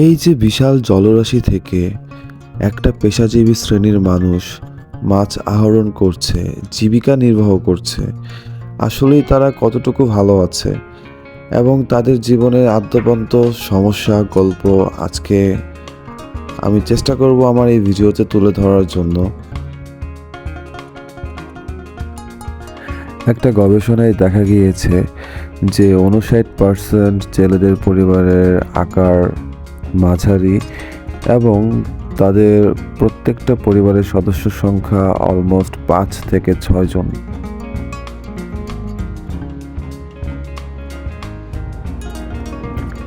এই যে বিশাল জলরাশি থেকে একটা পেশাজীবী শ্রেণির মানুষ মাছ আহরণ করছে, জীবিকা নির্বাহ করছে, আসলেই তারা কতটুকু ভালো আছে এবং তাদের জীবনের আদ্যপান্ত সমস্যা, গল্প আজকে আমি চেষ্টা করব আমার এই ভিডিওতে তুলে ধরার জন্য। একটা গবেষণায় দেখা গিয়েছে যে উনষাট পার্সেন্ট ছেলেদের পরিবারের আকার মাঝারি এবং তাদের প্রত্যেকটা পরিবারের সদস্য সংখ্যা অলমোস্ট পাঁচ থেকে ছয় জন।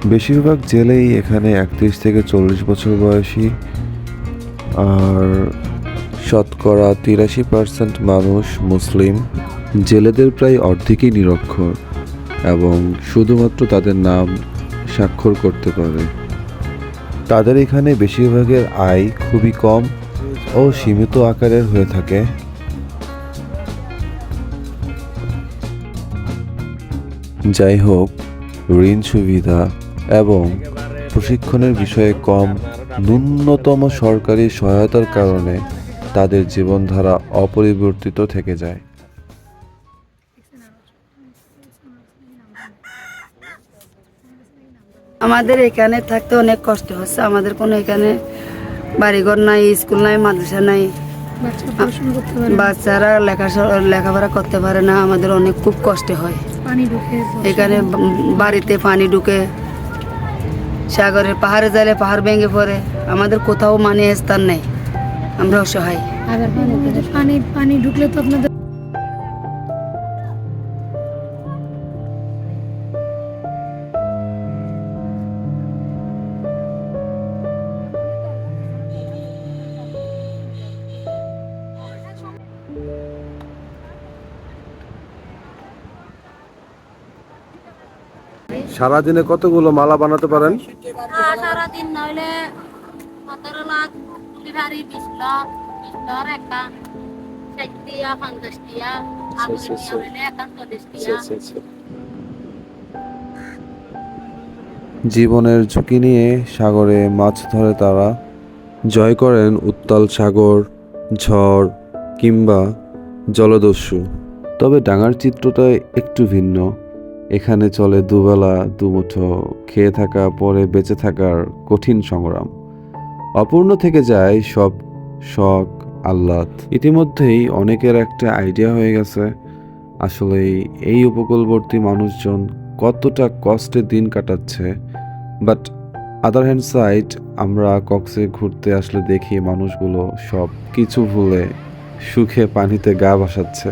বেশিরভাগ জেলেই এখানে একত্রিশ থেকে চল্লিশ বছর বয়সী আর শতকরা তিরাশি পার্সেন্ট মানুষ মুসলিম। জেলেদের প্রায় অর্ধেকই নিরক্ষর এবং শুধুমাত্র তাদের নাম স্বাক্ষর করতে পারে। তাদের এখানে বেশিরভাগের আয় খুবই কম ও সীমিত আকারের হয়ে থাকে। যাই হোক, ঋণ সুবিধা এবং প্রশিক্ষণের বিষয়ে কম ন্যূনতম সরকারি সহায়তার কারণে তাদের জীবনধারা অপরিবর্তিত থেকে যায়। আমাদের এখানে থাকতে অনেক কষ্ট হচ্ছে। আমাদের কোনো এখানে বাড়িঘর নাই স্কুল নাই মাদ্রাসা নাই। বাচ্চারা লেখা লেখাপড়া করতে পারে না। আমাদের অনেক খুব কষ্ট হয়। এখানে বাড়িতে পানি ঢুকে সাগরের পাহাড়ে যাইলে পাহাড় ভেঙে পড়ে। আমাদের কোথাও মানে স্থান নেই। আমরা অসহায়। পানি ঢুকলে তো আপনাদের সারাদিনে কতগুলো মালা বানাতে পারেন? আর সারাদিন নইলে সতেরো লাখ বিশ লাখ বিশ লাখ একটা ষাট টিয়া পঞ্চাশ টিয়া আলু টিয়া হইলে একটা চল্লিশ টিয়া জীবনের ঝুঁকি নিয়ে সাগরে মাছ ধরে তারা জয় করেন উত্তাল সাগর ঝড় কিংবা জলদস্যু। তবে ডাঙার চিত্রটা একটু ভিন্ন। এখানে চলে দুবেলা, দুমুঠো খেয়ে থাকা, পরে বেঁচে থাকার কঠিন সংগ্রাম। অপূর্ণ থেকে যায় সব শখ, আহ্লাদ। ইতিমধ্যেই অনেকের একটা আইডিয়া হয়ে গেছে। আসলে এই উপকূলবর্তী মানুষজন কতটা কষ্টে দিন কাটাচ্ছে। বাট আদার হ্যান্ড সাইড আমরা কক্সে ঘুরতে আসলে দেখি মানুষগুলো সব কিছু ভুলে সুখে পানিতে গা ভাসাচ্ছে।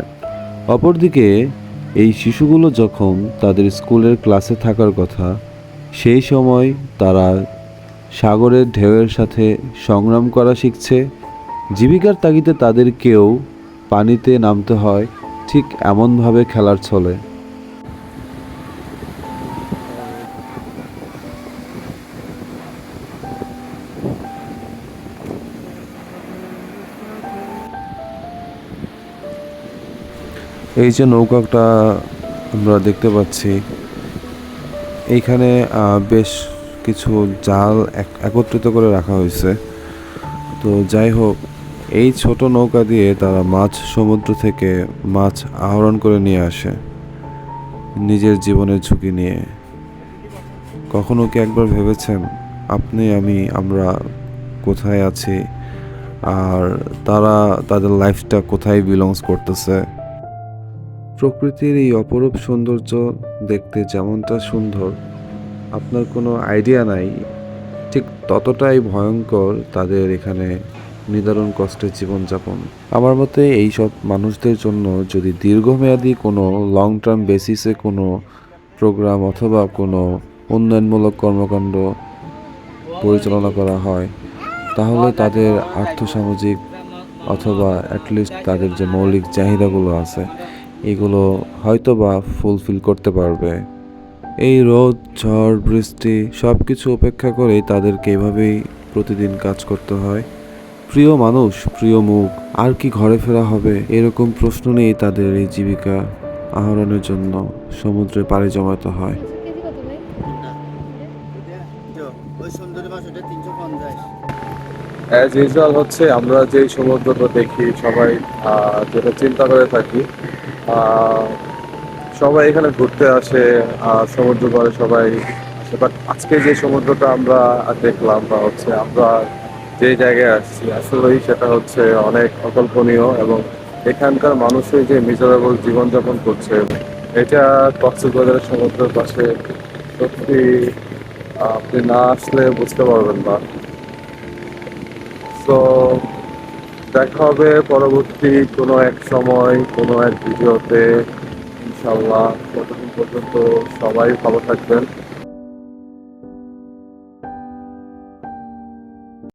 অপরদিকে এই শিশুগুলো যখন তাদের স্কুলের ক্লাসে থাকার কথা, সেই সময় তারা সাগরের ঢেউয়ের সাথে সংগ্রাম করা শিখছে। জীবিকার তাগিদে তাদেরকেও পানিতে নামতে হয়, ঠিক এমনভাবে খেলার ছলে। এই যে নৌকাটা আমরা দেখতে পাচ্ছি, এইখানে বেশ কিছু জাল এক- একত্রিত করে রাখা হয়েছে। তো যাই হোক, এই ছোট নৌকা দিয়ে তারা মাছ সমুদ্র থেকে মাছ আহরণ করে নিয়ে আসে নিজের জীবনের ঝুঁকি নিয়ে। কখনো কি একবার ভেবেছেন, আপনি, আমি, আমরা কোথায় আছি? আর তারা, তাদের লাইফটা কোথায় বিলংস করতেছে? প্রকৃতির এই অপরূপ সৌন্দর্য দেখতে যেমনটা সুন্দর, আপনার কোনো আইডিয়া নাই, ঠিক ততটাই ভয়ঙ্কর তাদের এখানে নিদারুণ কষ্টের জীবনযাপন। আমার মতে এই সব মানুষদের জন্য যদি দীর্ঘমেয়াদী কোনো লং টার্ম বেসিসে কোনো প্রোগ্রাম অথবা কোনো উন্নয়নমূলক কর্মকাণ্ড পরিচালনা করা হয়, তাহলে তাদের আর্থসামাজিক অথবা অ্যাটলিস্ট তাদের যে মৌলিক চাহিদাগুলো আছে এগুলো হয়তো বা ফুলফিল করতে পারবে। এই রোদ, ঝড়, বৃষ্টি সব কিছু উপেক্ষা করেই তাদেরকে এভাবেই প্রতিদিন কাজ করতে হয়। প্রিয় মানুষ, প্রিয় মুখ, আর কি ঘরে ফেরা হবে এরকম প্রশ্ন নিয়েই তাদের এই জীবিকা আহরণের জন্য সমুদ্রে পাড়ি জমাতে হয়। অ্যাজ ইউজুয়াল হচ্ছে আমরা যেই সমুদ্রটা দেখি সবাই যেটা চিন্তা করে থাকি সবাই এখানে ঘুরতে আসে সমুদ্র করে সবাই আসে। বাট আজকে যে সমুদ্রটা আমরা দেখলাম বা হচ্ছে আমরা যে জায়গায় আসছি, আসলেই সেটা হচ্ছে অনেক অকল্পনীয় এবং এখানকার মানুষের যে মিজারেবল জীবনযাপন করছে, এটা কক্সবাজারের সমুদ্রের পাশে সত্যি আপনি না আসলে বুঝতে পারবেন না। তো দেখা হবে পরবর্তী কোনো এক সময়, কোনো এক ভিডিওতে। ইনশাল্লাহ কতদিন পর্যন্ত সবাই ভালো থাকবেন।